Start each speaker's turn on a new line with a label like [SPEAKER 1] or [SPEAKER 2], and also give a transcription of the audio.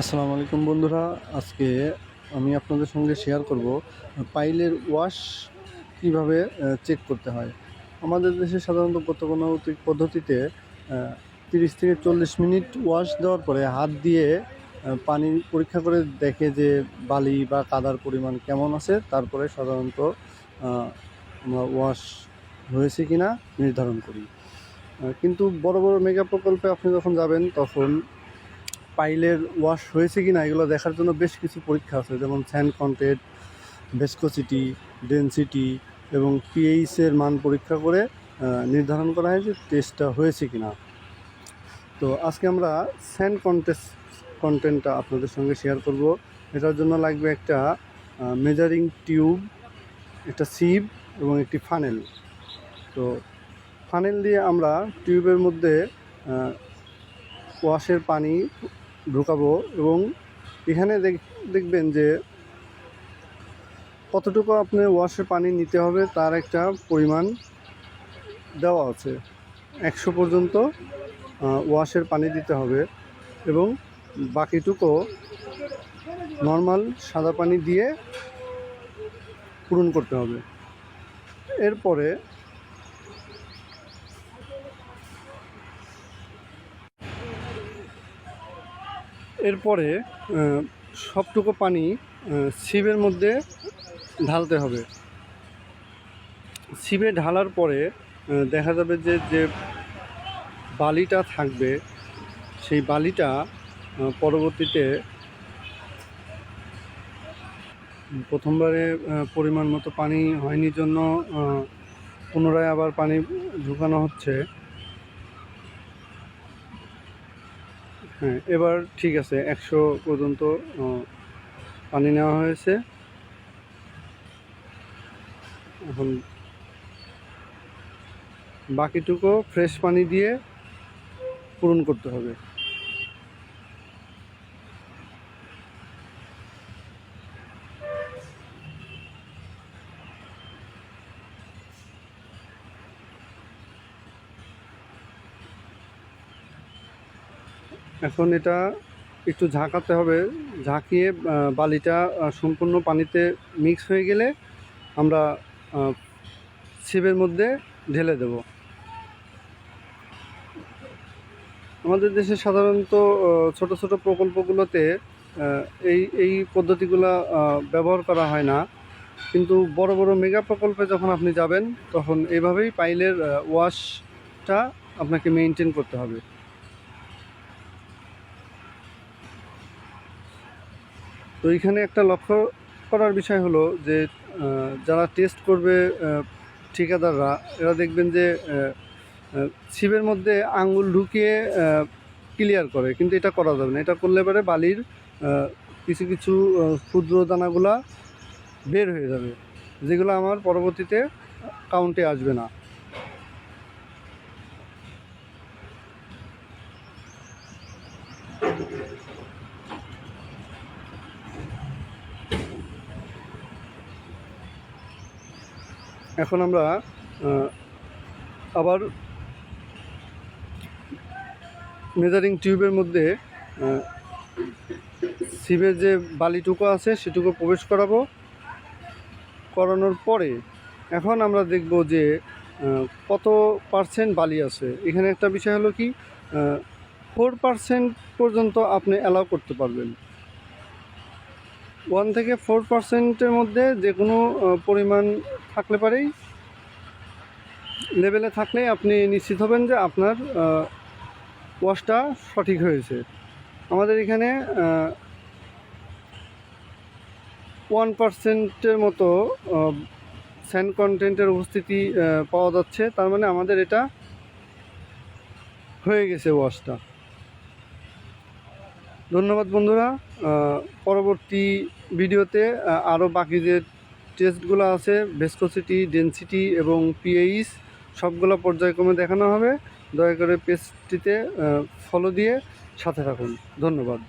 [SPEAKER 1] আসসালামু আলাইকুম বন্ধুরা, আজকে আমি আপনাদের সঙ্গে শেয়ার করব পাইলের ওয়াশ কীভাবে চেক করতে হয়। আমাদের দেশে সাধারণত গতানুগতিক পদ্ধতিতে তিরিশ থেকে চল্লিশ মিনিট ওয়াশ দেওয়ার পরে হাত দিয়ে পানি পরীক্ষা করে দেখে যে বালি বা কাদার পরিমাণ কেমন আছে, তারপরে সাধারণত আমরা ওয়াশ হয়েছে কিনা নির্ধারণ করি। কিন্তু বড় বড় মেগা প্রকল্পে আপনি যখন যাবেন, তখন পাইলের ওয়াশ হয়েছে কি না এগুলো দেখার জন্য বেশ কিছু পরীক্ষা আছে, যেমন স্যান্ড কন্টেন্ট ভেসকোসিটি ডেনসিটি এবং পিএইচের মান পরীক্ষা করে নির্ধারণ করা হয় যে টেস্টটা হয়েছে কি না তো আজকে আমরা স্যান্ড কন্টেস্ট কন্টেন্টটা আপনাদের সঙ্গে শেয়ার করব। এটার জন্য লাগবে একটা মেজারিং টিউব একটা সিপ এবং একটি ফানেল তো ফানেল দিয়ে আমরা টিউবের মধ্যে ওয়াশের পানি ঢুকাবো এবং এখানে দেখ- দেখবেন যে কতটুকু আপনি ওয়াশের পানি নিতে হবে তার একটা পরিমাণ দেওয়া আছে। একশো পর্যন্ত ওয়াশের পানি দিতে হবে এবং বাকিটুকু নর্মাল সাদা পানি দিয়ে পূরণ করতে হবে। এরপরে এরপরে সবটুকু পানি শিবের মধ্যে ঢালতে হবে। শিবে ঢালার পরে দেখা যাবে যে যে বালিটা থাকবে, সেই বালিটা পরবর্তীতে প্রথমবারে পরিমাণ মতো পানি হয়নি জন্য পুনরায় আবার পানি ঢুকানো হচ্ছে। হ্যাঁ এবার ঠিক আছে, একশো পর্যন্ত পানি নেওয়া হয়েছে। এখন বাকিটুকু ফ্রেশ পানি দিয়ে পূরণ করতে হবে। এখন এটা একটু ঝাঁকাতে হবে। ঝাঁকিয়ে বালিটা সম্পূর্ণ পানিতে মিক্স হয়ে গেলে আমরা ছিপের মধ্যে ঢেলে দেব। আমাদের দেশে সাধারণত ছোট ছোট প্রকল্পগুলোতে এই এই পদ্ধতিগুলো ব্যবহার করা হয় না। কিন্তু বড় বড় মেগা প্রকল্পে যখন আপনি যাবেন, তখন এইভাবেই পাইলের ওয়াশটা আপনাকে মেনটেন করতে হবে। এখানে একটা লক্ষ্য করার বিষয় হলো যে যারা টেস্ট করবে ঠিকাদাররা, এরা দেখবেন যে ছিপের মধ্যে আঙ্গুল ঢুকিয়ে ক্লিয়ার করে। কিন্তু এটা করা যাবে না। এটা করলে পরে বালির কিছু কিছু ক্ষুদ্র দানাগুলা বের হয়ে যাবে, যেগুলো আমার পরবর্তীতে কাউন্টে আসবে না। এখন আমরা আবার মেজারিং টিউবের মধ্যে সিপের যে বালিটুকু আছে সেটুকু প্রবেশ করাবো। করানোর পরে এখন আমরা দেখব যে কত পার্সেন্ট বালি আছে। এখানে একটা বিষয় হলো কি ফোর পার্সেন্ট পর্যন্ত আপনি অ্যালাউ করতে পারবেন। ওয়ান থেকে ফোর পার্সেন্টের মধ্যে যে কোনো পরিমাণ থাকলে পারেই লেভেলে থাকলেই আপনি নিশ্চিত হবেন যে আপনার ওয়াশটা সঠিক হয়েছে। আমাদের এখানে ওয়ান পার্সেন্টের মতো স্যান্ড কন্টেন্টের উপস্থিতি পাওয়া যাচ্ছে। তার মানে আমাদের এটা হয়ে গেছে ওয়াশটা ধন্যবাদ বন্ধুরা। পরবর্তী ভিডিওতে আরও বাকি যে টেস্টগুলো আছে ভেস্কোসিটি ডেন্সিটি এবং পিএইচ সবগুলো পর্যায়ক্রমে দেখানো হবে। দয়া করে পেস্টটিতে ফলো দিয়ে সাথে থাকুন। ধন্যবাদ।